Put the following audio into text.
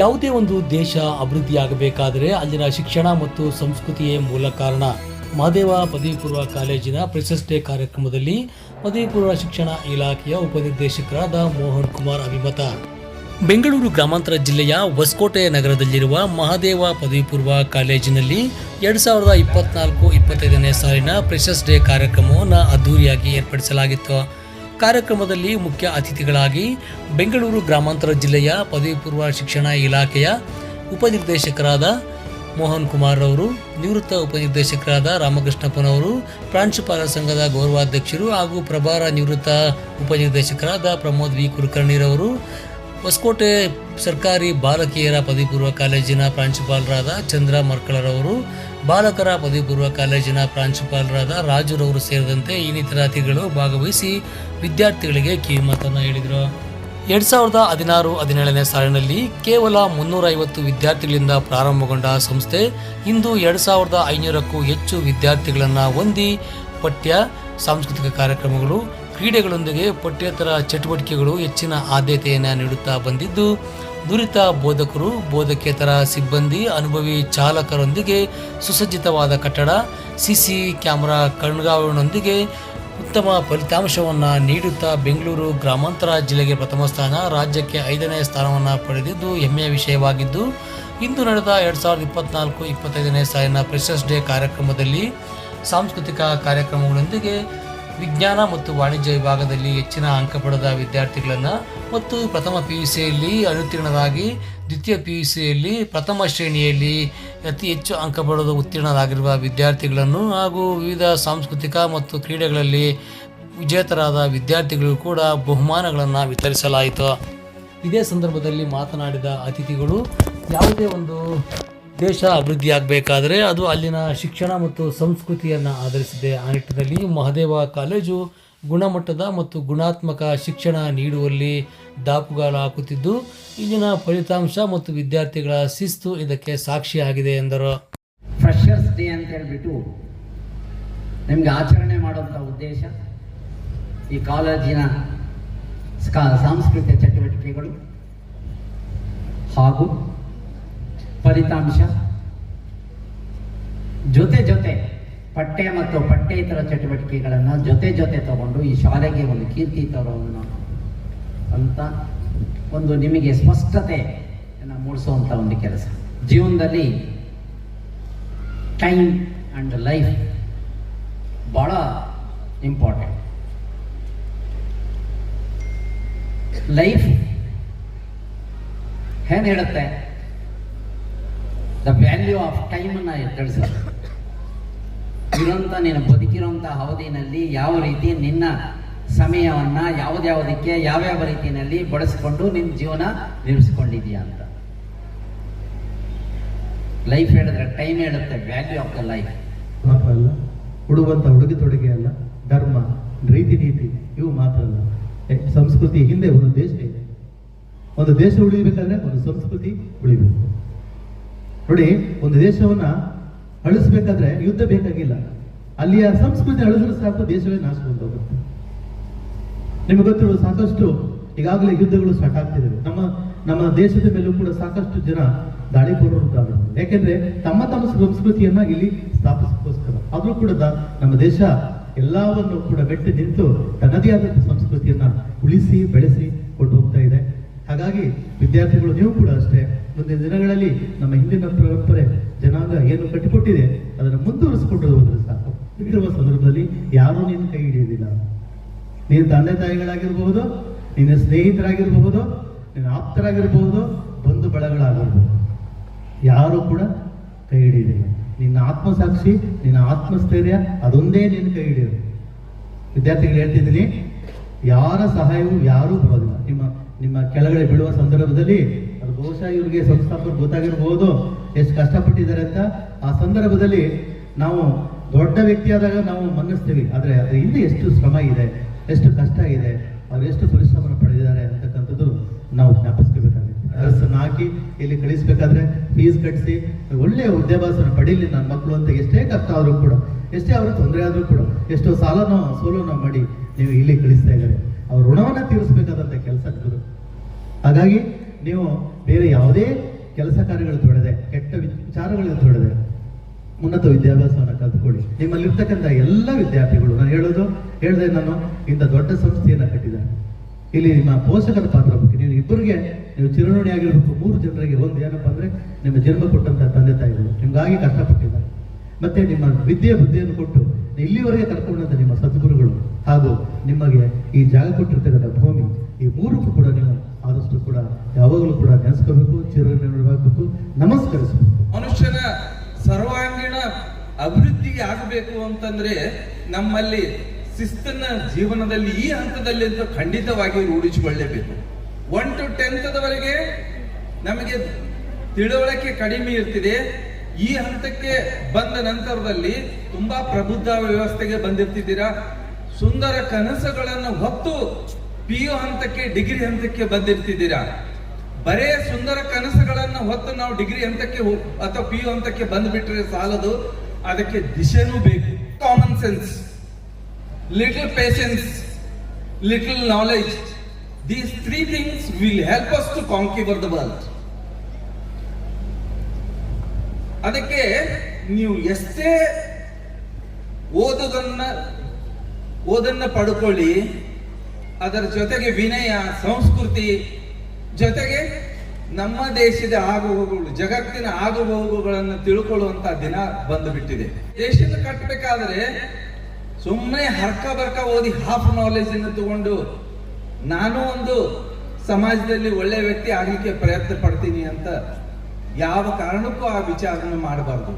ಯಾವುದೇ ಒಂದು ದೇಶ ಅಭಿವೃದ್ಧಿಯಾಗಬೇಕಾದರೆ ಅಲ್ಲಿನ ಶಿಕ್ಷಣ ಮತ್ತು ಸಂಸ್ಕೃತಿಯೇ ಮೂಲ ಕಾರಣ. ಮಹದೇವ ಪದವಿ ಪೂರ್ವ ಕಾಲೇಜಿನ ಪ್ರೆಸಸ್ ಡೇ ಕಾರ್ಯಕ್ರಮದಲ್ಲಿ ಪದವಿ ಪೂರ್ವ ಶಿಕ್ಷಣ ಇಲಾಖೆಯ ಉಪನಿರ್ದೇಶಕರಾದ ಮೋಹನ್ ಕುಮಾರ್ ಅಭಿಮತ. ಬೆಂಗಳೂರು ಗ್ರಾಮಾಂತರ ಜಿಲ್ಲೆಯ ಹೊಸಕೋಟೆ ನಗರದಲ್ಲಿರುವ ಮಹಾದೇವ ಪದವಿ ಪೂರ್ವ ಕಾಲೇಜಿನಲ್ಲಿ ಎರಡು ಸಾವಿರದ ಇಪ್ಪತ್ನಾಲ್ಕು ಇಪ್ಪತ್ತೈದನೇ ಸಾಲಿನ ಪ್ರೆಸಸ್ ಡೇ ಕಾರ್ಯಕ್ರಮವನ್ನು ಅದ್ದೂರಿಯಾಗಿ ಏರ್ಪಡಿಸಲಾಗಿತ್ತು. ಕಾರ್ಯಕ್ರಮದಲ್ಲಿ ಮುಖ್ಯ ಅತಿಥಿಗಳಾಗಿ ಬೆಂಗಳೂರು ಗ್ರಾಮಾಂತರ ಜಿಲ್ಲೆಯ ಪದವಿ ಪೂರ್ವ ಶಿಕ್ಷಣ ಇಲಾಖೆಯ ಉಪನಿರ್ದೇಶಕರಾದ ಮೋಹನ್ ಕುಮಾರ್ ಅವರು ನಿವೃತ್ತ ಉಪನಿರ್ದೇಶಕರಾದ ರಾಮಕೃಷ್ಣಪ್ಪನವರು, ಪ್ರಾಂಶುಪಾಲ ಸಂಘದ ಗೌರವಾಧ್ಯಕ್ಷರು ಹಾಗೂ ಪ್ರಭಾರ ನಿವೃತ್ತ ಉಪನಿರ್ದೇಶಕರಾದ ಪ್ರಮೋದ್ ವಿ ಕುಲಕರ್ಣಿರವರು ಹೊಸಕೋಟೆ ಸರ್ಕಾರಿ ಬಾಲಕಿಯರ ಪದವಿ ಪೂರ್ವ ಕಾಲೇಜಿನ ಪ್ರಾಂಶುಪಾಲರಾದ ಚಂದ್ರ ಮರ್ಕಳರವರು, ಬಾಲಕರ ಪದವಿ ಪೂರ್ವ ಕಾಲೇಜಿನ ಪ್ರಾಂಶುಪಾಲರಾದ ರಾಜುರವರು ಸೇರಿದಂತೆ ಇನ್ನಿತರ ಅತಿಥಿಗಳು ಭಾಗವಹಿಸಿ ವಿದ್ಯಾರ್ಥಿಗಳಿಗೆ ಕಿವಿಮಾತನ್ನು ಹೇಳಿದರು. ಎರಡು ಸಾವಿರದ ಹದಿನಾರು ಹದಿನೇಳನೇ ಸಾಲಿನಲ್ಲಿ ಕೇವಲ ಮುನ್ನೂರೈವತ್ತು ವಿದ್ಯಾರ್ಥಿಗಳಿಂದ ಪ್ರಾರಂಭಗೊಂಡ ಸಂಸ್ಥೆ, ಇಂದು ಎರಡು ಸಾವಿರದ ಐನೂರಕ್ಕೂ ಹೆಚ್ಚು ವಿದ್ಯಾರ್ಥಿಗಳನ್ನು ಹೊಂದಿ ಪಠ್ಯ, ಸಾಂಸ್ಕೃತಿಕ ಕಾರ್ಯಕ್ರಮಗಳು ಕ್ರೀಡೆಗಳೊಂದಿಗೆ ಪಠ್ಯೇತರ ಚಟುವಟಿಕೆಗಳು ಹೆಚ್ಚಿನ ಆದ್ಯತೆಯನ್ನು ನೀಡುತ್ತಾ ಬಂದಿದ್ದು ನುರಿತ ಬೋಧಕರು, ಬೋಧಕೇತರ ಸಿಬ್ಬಂದಿ, ಅನುಭವಿ ಚಾಲಕರೊಂದಿಗೆ ಸುಸಜ್ಜಿತವಾದ ಕಟ್ಟಡ, ಸಿಸಿ ಕ್ಯಾಮರಾ ಕಣ್ಗಾವಲಿನೊಂದಿಗೆ ಉತ್ತಮ ಫಲಿತಾಂಶವನ್ನು ನೀಡುತ್ತಾ ಬೆಂಗಳೂರು ಗ್ರಾಮಾಂತರ ಜಿಲ್ಲೆಗೆ ಪ್ರಥಮ ಸ್ಥಾನ, ರಾಜ್ಯಕ್ಕೆ ಐದನೇ ಸ್ಥಾನವನ್ನು ಪಡೆದಿದ್ದು ಹೆಮ್ಮೆಯ ವಿಷಯವಾಗಿದ್ದು, ಇಂದು ನಡೆದ ಎರಡು ಸಾವಿರದ ಇಪ್ಪತ್ನಾಲ್ಕು, ಇಪ್ಪತ್ತೈದನೇ ಸಾಲಿನ ಡೇ ಕಾರ್ಯಕ್ರಮದಲ್ಲಿ ಸಾಂಸ್ಕೃತಿಕ ಕಾರ್ಯಕ್ರಮಗಳೊಂದಿಗೆ ವಿಜ್ಞಾನ ಮತ್ತು ವಾಣಿಜ್ಯ ವಿಭಾಗದಲ್ಲಿ ಹೆಚ್ಚಿನ ಅಂಕ ಪಡೆದ ವಿದ್ಯಾರ್ಥಿಗಳನ್ನು ಮತ್ತು ಪ್ರಥಮ ಪಿ ಯು ಸಿಯಲ್ಲಿ ಅನುತ್ತೀರ್ಣರಾಗಿ ದ್ವಿತೀಯ ಪಿ ಯು ಸಿಯಲ್ಲಿ ಪ್ರಥಮ ಶ್ರೇಣಿಯಲ್ಲಿ ಅತಿ ಹೆಚ್ಚು ಅಂಕ ಪಡೆದು ಉತ್ತೀರ್ಣರಾಗಿರುವ ವಿದ್ಯಾರ್ಥಿಗಳನ್ನು ಹಾಗೂ ವಿವಿಧ ಸಾಂಸ್ಕೃತಿಕ ಮತ್ತು ಕ್ರೀಡೆಗಳಲ್ಲಿ ವಿಜೇತರಾದ ವಿದ್ಯಾರ್ಥಿಗಳು ಕೂಡ ಬಹುಮಾನಗಳನ್ನು ವಿತರಿಸಲಾಯಿತು. ಇದೇ ಸಂದರ್ಭದಲ್ಲಿ ಮಾತನಾಡಿದ ಅತಿಥಿಗಳು ಯಾವುದೇ ಒಂದು ದೇಶ ಅಭಿವೃದ್ಧಿಯಾಗಬೇಕಾದರೆ ಅದು ಅಲ್ಲಿನ ಶಿಕ್ಷಣ ಮತ್ತು ಸಂಸ್ಕೃತಿಯನ್ನು ಆಧರಿಸಿದೆ. ಆ ನಿಟ್ಟಿನಲ್ಲಿ ಮಹದೇವ ಕಾಲೇಜು ಗುಣಮಟ್ಟದ ಮತ್ತು ಗುಣಾತ್ಮಕ ಶಿಕ್ಷಣ ನೀಡುವಲ್ಲಿ ದಾಪುಗಾಲ ಹಾಕುತ್ತಿದ್ದು ಇಲ್ಲಿನ ಫಲಿತಾಂಶ ಮತ್ತು ವಿದ್ಯಾರ್ಥಿಗಳ ಶಿಸ್ತು ಇದಕ್ಕೆ ಸಾಕ್ಷಿಯಾಗಿದೆ ಎಂದರು. ಫ್ರೆಷರ್ಸ್ ಡೇ ಅಂತ ಹೇಳ್ಬಿಟ್ಟು ನಿಮಗೆ ಆಚರಣೆ ಮಾಡುವಂಥ ಉದ್ದೇಶ, ಈ ಕಾಲೇಜಿನ ಸ್ಕಾ- ಸಾಂಸ್ಕೃತಿಕ ಚಟುವಟಿಕೆಗಳು ಹಾಗೂ ಫಲಿತಾಂಶ? ಜೊತೆ ಜೊತೆ ಪಠ್ಯ ಮತ್ತು ಪಠ್ಯೇತರ ಚಟುವಟಿಕೆಗಳನ್ನು ಜೊತೆ ಜೊತೆ ತಗೊಂಡು ಈ ಶಾಲೆಗೆ ಒಂದು ಕೀರ್ತಿ ತರೋಣ ಅಂತ ಒಂದು ನಿಮಗೆ ಸ್ಪಷ್ಟತೆಯನ್ನು ಮೂಡಿಸುವಂಥ ಒಂದು ಕೆಲಸ. ಜೀವನದಲ್ಲಿ ಟೈಮ್ ಆ್ಯಂಡ್ ಲೈಫ್ ಭಾಳ ಇಂಪಾರ್ಟೆಂಟ್ ಲೈಫ್ ಏನು ಹೇಳುತ್ತೆ? ದ ವ್ಯಾಲ್ಯೂ ಆಫ್ ಟೈಮನ್ನು ತಿಳಿಸುತ್ತೆ ಇರುವಂಥ ನೀನು ಬದುಕಿರುವಂಥ ಅವಧಿನಲ್ಲಿ ಯಾವ ರೀತಿ ನಿನ್ನ ಸಮಯವನ್ನು ಯಾವುದ್ಯಾವುದಕ್ಕೆ ಯಾವ್ಯಾವ ರೀತಿಯಲ್ಲಿ ಬಳಸಿಕೊಂಡು ನಿನ್ನ ಜೀವನ ನಿರ್ಮಿಸ್ಕೊಂಡಿದೀಯ ಅಂತ. ಲೈಫ್ ಹೇಳಿದ್ರೆ ಟೈಮ್ ಹೇಳುತ್ತೆ ವ್ಯಾಲ್ಯೂ ಆಫ್ ದ ಲೈಫ್ ಮಾತ್ರ ಅಲ್ಲ, ಉಡುವಂತ ಉಡುಗೆ ತೊಡುಗೆ ಅಲ್ಲ, ಧರ್ಮ, ರೀತಿ ನೀತಿ, ಇವು ಮಾತ್ರ ಅಲ್ಲ. ಸಂಸ್ಕೃತಿ ಹಿಂದೆ ಒಂದು ದೇಶ ಇದೆ. ಒಂದು ದೇಶ ಉಳಿಬೇಕಾದ್ರೆ ಒಂದು ಸಂಸ್ಕೃತಿ ಉಳಿಬೇಕು. ನೋಡಿ, ಒಂದು ದೇಶವನ್ನ ಅಳಿಸ್ಬೇಕಾದ್ರೆ ಯುದ್ಧ ಬೇಕಾಗಿಲ್ಲ. ಅಲ್ಲಿಯ ಸಂಸ್ಕೃತಿ ಅಳಿಸಿದ್ರೆ ಸಾಕು, ದೇಶವೇ ನಾಶ ಹೋಗುತ್ತೆ ನಿಮಗೆ ಗೊತ್ತಿರುವ ಸಾಕಷ್ಟು ಈಗಾಗಲೇ ಯುದ್ಧಗಳು ಸ್ಟಾರ್ಟ್ ಆಗ್ತಿದ್ದಾವೆ ನಮ್ಮ ನಮ್ಮ ದೇಶದ ಮೇಲೂ ಕೂಡ ಸಾಕಷ್ಟು ಜನ ದಾಳಿ ಕೊಡುವಂತಾಗ ಯಾಕೆಂದ್ರೆ ತಮ್ಮ ತಮ್ಮ ಸಂಸ್ಕೃತಿಯನ್ನ ಇಲ್ಲಿ ಸ್ಥಾಪಿಸೋಸ್ಕರ ಆದ್ರೂ ಕೂಡ ನಮ್ಮ ದೇಶ ಎಲ್ಲವನ್ನು ಕೂಡ ಬೆಟ್ಟಿ ನಿಂತು ತನ್ನದೇ ಆದ ಸಂಸ್ಕೃತಿಯನ್ನ ಉಳಿಸಿ, ಬೆಳೆಸಿ ಕೊಂಡು ಹೋಗ್ತಾ ಇದೆ. ಹಾಗಾಗಿ ವಿದ್ಯಾರ್ಥಿಗಳು ನೀವು ಕೂಡ ಅಷ್ಟೇ ಮುಂದಿನ ದಿನಗಳಲ್ಲಿ ನಮ್ಮ ಹಿಂದಿನ ಪರಂಪರೆ ಜನಾಂಗ ಏನು ಕಟ್ಟಿಕೊಟ್ಟಿದೆ, ಅದನ್ನು ಮುಂದುವರಿಸಿಕೊಂಡು ಹೋದ್ರೆ ಸಾಕು. ಇರುವ ಸಂದರ್ಭದಲ್ಲಿ ಯಾರೂ ನಿನ್ನ ಕೈ ಹಿಡಿಯುವುದಿಲ್ಲ. ನೀನು ತಂದೆ ತಾಯಿಗಳಾಗಿರ್ಬಹುದು, ನಿನ್ನ ಸ್ನೇಹಿತರಾಗಿರಬಹುದು, ನಿನ್ನ ಆಪ್ತರಾಗಿರಬಹುದು, ಬಂಧು ಬಳಗಳಾಗಿರ್ಬಹುದು. ಯಾರು ಕೂಡ ಕೈ ಹಿಡಿಯುವುದಿಲ್ಲ. ನಿನ್ನ ಆತ್ಮಸಾಕ್ಷಿ, ನಿನ್ನ ಆತ್ಮಸ್ಥೈರ್ಯ, ಅದೊಂದೇ ನಿನ್ನ ಕೈ ಹಿಡಿಯೋದು. ವಿದ್ಯಾರ್ಥಿಗಳು ಹೇಳ್ತಿದ್ದೀನಿ, ಯಾರ ಸಹಾಯವೂ ಯಾರೂ ಬರೋದಿಲ್ಲ. ನಿಮ್ಮ ನಿಮ್ಮ ಕೆಳಗಡೆ ಬೀಳುವ ಸಂದರ್ಭದಲ್ಲಿ ಬಹುಶಃ ಇವ್ರಿಗೆ ಸಂಸ್ಥಾಪಕರು ಗೊತ್ತಾಗಿರ್ಬೋದು. ಎಷ್ಟು ಕಷ್ಟಪಟ್ಟಿದ್ದಾರೆ ಅಂತ ಆ ಸಂದರ್ಭದಲ್ಲಿ ನಾವು ದೊಡ್ಡ ವ್ಯಕ್ತಿಯಾದಾಗ ನಾವು ಮನ್ನಿಸ್ತೀವಿ. ಆದರೆ ಅದ್ರ ಹಿಂದೆ ಎಷ್ಟು ಶ್ರಮ ಇದೆ, ಎಷ್ಟು ಕಷ್ಟ ಇದೆ, ಅವ್ರು ಎಷ್ಟು ಪರಿಶ್ರಮ ಪಡೆದಿದ್ದಾರೆ ಅಂತಕ್ಕಂಥದ್ದು ನಾವು ಜ್ಞಾಪಿಸ್ಕೋಬೇಕಾಗುತ್ತೆ. ಅರಸನ್ನು ಹಾಕಿ ಇಲ್ಲಿ ಕಳಿಸ್ಬೇಕಾದ್ರೆ ಫೀಸ್ ಕಟ್ಟಿಸಿ ಒಳ್ಳೆಯ ವಿದ್ಯಾಭ್ಯಾಸನ ಪಡೀಲಿ ನನ್ನ ಮಕ್ಕಳು ಅಂತ ಎಷ್ಟೇ ಕಷ್ಟ ಆದರೂ ಕೂಡ, ಎಷ್ಟೇ ಅವರು ತೊಂದರೆ ಆದರೂ ಕೂಡ, ಎಷ್ಟೋ ಸಾಲನೋ ಸೋಲನೋ ಮಾಡಿ ನೀವು ಇಲ್ಲಿ ಕಳಿಸ್ತಾ ಇದ್ದಾರೆ. ಅವ್ರ ಋಣವನ್ನ ತೀರಿಸಬೇಕಾದಂಥ ಕೆಲಸ ಹಾಗಾಗಿ ನೀವು ಬೇರೆ ಯಾವುದೇ ಕೆಲಸ ಕಾರ್ಯಗಳು ತೊಡದೆ, ಕೆಟ್ಟ ವಿಚಾರಗಳಿಗೆ ತೊಡದೆ, ಉನ್ನತ ವಿದ್ಯಾಭ್ಯಾಸವನ್ನು ಕಲ್ತ್ಕೊಳ್ಳಿ. ನಿಮ್ಮಲ್ಲಿರ್ತಕ್ಕಂಥ ಎಲ್ಲ ವಿದ್ಯಾರ್ಥಿಗಳು, ನಾನು ಹೇಳೋದು, ಹೇಳಿದೆ ನಾನು, ಇಂಥ ದೊಡ್ಡ ಸಂಸ್ಥೆಯನ್ನು ಕಟ್ಟಿದ್ದಾರೆ. ಇಲ್ಲಿ ನಿಮ್ಮ ಪೋಷಕರ ಪಾತ್ರ ಬಗ್ಗೆ ನೀವು ಇಬ್ಬರಿಗೆ, ನೀವು ಚಿರಋಣಿ ಆಗಿರ್ಬೇಕು, ಮೂರು ಜನರಿಗೆ ಒಂದು ಏನಪ್ಪ ಅಂದರೆ, ನಿಮ್ಮ ಜನ್ಮ ಕೊಟ್ಟಂತ ತಂದೆ ತಾಯಿಗಳು, ನಿಮಗಾಗಿ ಕಷ್ಟಪಟ್ಟಿದ್ದಾರೆ. ಮತ್ತೆ ನಿಮ್ಮ ವಿದ್ಯೆ ಬುದ್ಧಿಯನ್ನು ಕೊಟ್ಟು, ಇಲ್ಲಿವರೆಗೆ ಕರ್ಕೊಂಡಂಥ ನಿಮ್ಮ ಸದ್ಗುರುಗಳು ಹಾಗೂ ನಿಮಗೆ ಈ ಜಾಗ ಕೊಟ್ಟಿರ್ತಕ್ಕಂಥ ಭೂಮಿ, ಈ ಮೂರಕ್ಕೂ ಕೂಡ ನೀವು ಆದಷ್ಟು ಕೂಡ ಯಾವಾಗಲೂ ಕೂಡ ನೆನೆಸ್ಕೋಬೇಕು ಚಿರಬೇಕು ನಮಸ್ಕರಿಸಬೇಕು. ಮನುಷ್ಯನ ಸರ್ವಾಂಗೀಣ ಅಭಿವೃದ್ಧಿಗೆ ಆಗಬೇಕು ಅಂತಂದ್ರೆ ನಮ್ಮಲ್ಲಿ ಶಿಸ್ತನ್ನ ಜೀವನದಲ್ಲಿ ಈ ಹಂತದಲ್ಲಿ ಅಂತ ಖಂಡಿತವಾಗಿ ರೂಢಿಸಿಕೊಳ್ಳಲೇಬೇಕು ಒನ್ ಟು ಟೆಂತ್ವರೆಗೆ ನಮಗೆ ತಿಳುವಳಿಕೆ ಕಡಿಮೆ ಇರ್ತಿದೆ. ಈ ಹಂತಕ್ಕೆ ಬಂದ ನಂತರದಲ್ಲಿ ತುಂಬಾ ಪ್ರಬುದ್ಧ ವ್ಯವಸ್ಥೆಗೆ ಬಂದಿರ್ತಿದ್ದೀರಾ. ಸುಂದರ ಕನಸುಗಳನ್ನು ಹೊತ್ತು ಪಿ ಯು ಹಂತಕ್ಕೆ, ಡಿಗ್ರಿ ಹಂತಕ್ಕೆ ಬಂದಿರ್ತಿದ್ದೀರಾ? ಬರೇ ಸುಂದರ ಕನಸುಗಳನ್ನು ಹೊತ್ತು ನಾವು ಡಿಗ್ರಿ ಹಂತಕ್ಕೆ ಅಥವಾ ಪಿ ಯು ಹಂತಕ್ಕೆ ಬಂದ್ಬಿಟ್ರೆ ಸಾಲದು. ಅದಕ್ಕೆ ದಿಶೆನೂ ಬೇಕು. Common sense little patience little knowledge these three things will help us to conquer the world ಅದಕ್ಕೆ ನೀವು ಎಷ್ಟೇ ಓದೋದನ್ನ ಓದನ್ನ ಪಡ್ಕೊಳ್ಳಿ. ಅದರ ಜೊತೆಗೆ ವಿನಯ, ಸಂಸ್ಕೃತಿ ಜೊತೆಗೆ ನಮ್ಮ ದೇಶದ ಆಗುಹೋಗುಗಳು, ಜಗತ್ತಿನ ಆಗುಹೋಗುಗಳನ್ನು ತಿಳ್ಕೊಳ್ಳುವಂತ ದಿನ ಬಂದು ಬಿಟ್ಟಿದೆ ದೇಶದ ಕಟ್ಟಬೇಕಾದ್ರೆ ಸುಮ್ಮನೆ ಹರ್ಕ ಬರ್ಕ ಓದಿ ಹಾಫ್ ನಾಲೆಜ್ ಅನ್ನು ತಗೊಂಡು ನಾನು ಒಂದು ಸಮಾಜದಲ್ಲಿ ಒಳ್ಳೆ ವ್ಯಕ್ತಿ ಆಗಲಿಕ್ಕೆ ಪ್ರಯತ್ನ ಪಡ್ತೀನಿ ಅಂತ ಯಾವ ಕಾರಣಕ್ಕೂ ಆ ವಿಚಾರವನ್ನು ಮಾಡಬಾರ್ದು.